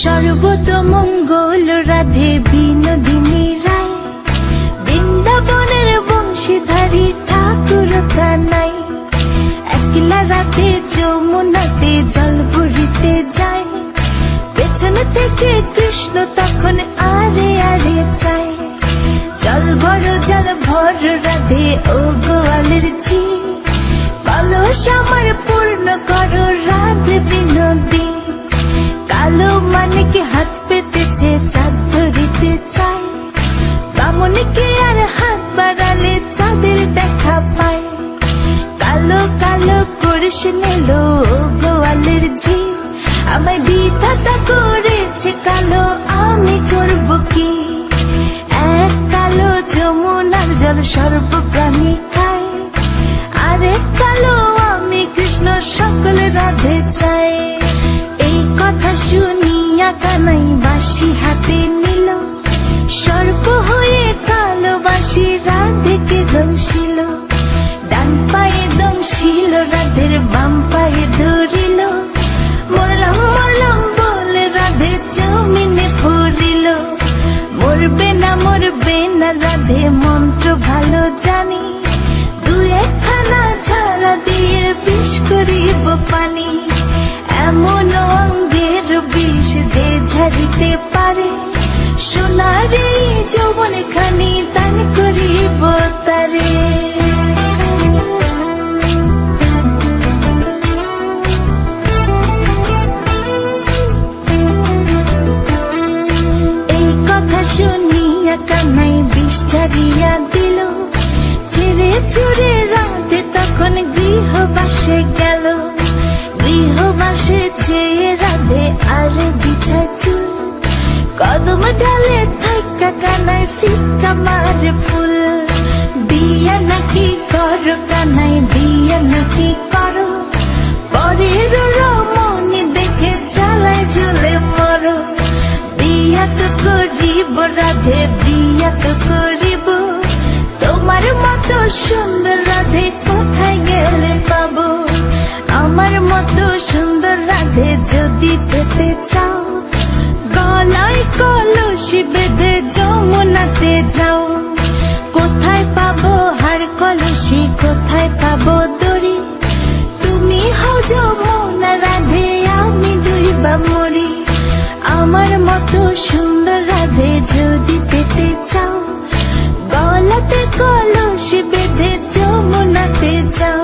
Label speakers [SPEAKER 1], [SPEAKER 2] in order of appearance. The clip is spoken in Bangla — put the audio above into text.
[SPEAKER 1] সর্বত মঙ্গল রাধে বিনোদিনী রায় বৃন্দাবনের বংশীধারী ঠাকুর কানাই একলা রাতে যমুনাতে জল ভরিতে যায় পেছন থেকে কৃষ্ণ তখন আরে আরে চায় জল ভর জল ভর, রাধে ও গোয়ালের ঝি। কলস আমার পূর্ণ করো রাধে বিনোদী। কালো মানিকে হাত পেতেছে, চাঁদ ধরিতে চায়। বামনিকে আর হাত বাড়ালে চাঁদের দেখা পায়। কালো কালো করিস নিল গোয়ালের ঝি। আমায় বিধাতা করেছে কালো, আমি করব সর্ব সর্বপ্রাণী খাই। আরে কালো আমি কৃষ্ণ সকল রাধে চাই। এই কথা শুনিয়া কানাই বাসি হাতে নিল। সর্প হয়ে কালো বাসি রাধেকে দমশিল মরবে না মরবে না, রাধে মন্ত্র ভালো জানি। দু একখানা ছাড়া দিয়ে বিষ করিব পানি। এমন অঙ্গের বিষ যে ঝাড়িতে পারে। সোনারে যৌবন খানি ছাড়িয়া দিল। ছেড়ে ছুড়ে রাতে তখন গৃহবাসে গেল। গৃহবাসে চেয়ে রাধে আর চুল কদম ডালে থাকা কানাই ফিকা মারে ফুল। বিয়া নাকি করো কানাই বিয়া নাকি করো। পরের রমণী দেখে চালায় জ্বলে মরো। বিয়া তো করিব রাধে, বিয়া তো করিব মতো সুন্দর রাধে যদি পেতে চাও, গলায় কলসি বেঁধে যমুনাতে যাও। কোথায় পাবো হার কলসি, কোথায় পাবো দড়ি? তুমি হও যমুনা রাধে, আমি দুইবা মরি। আমার মতো সুন্দর রাধে যদি পেতে চাও, গলাতে কলসি বেঁধে যমুনাতে যাও।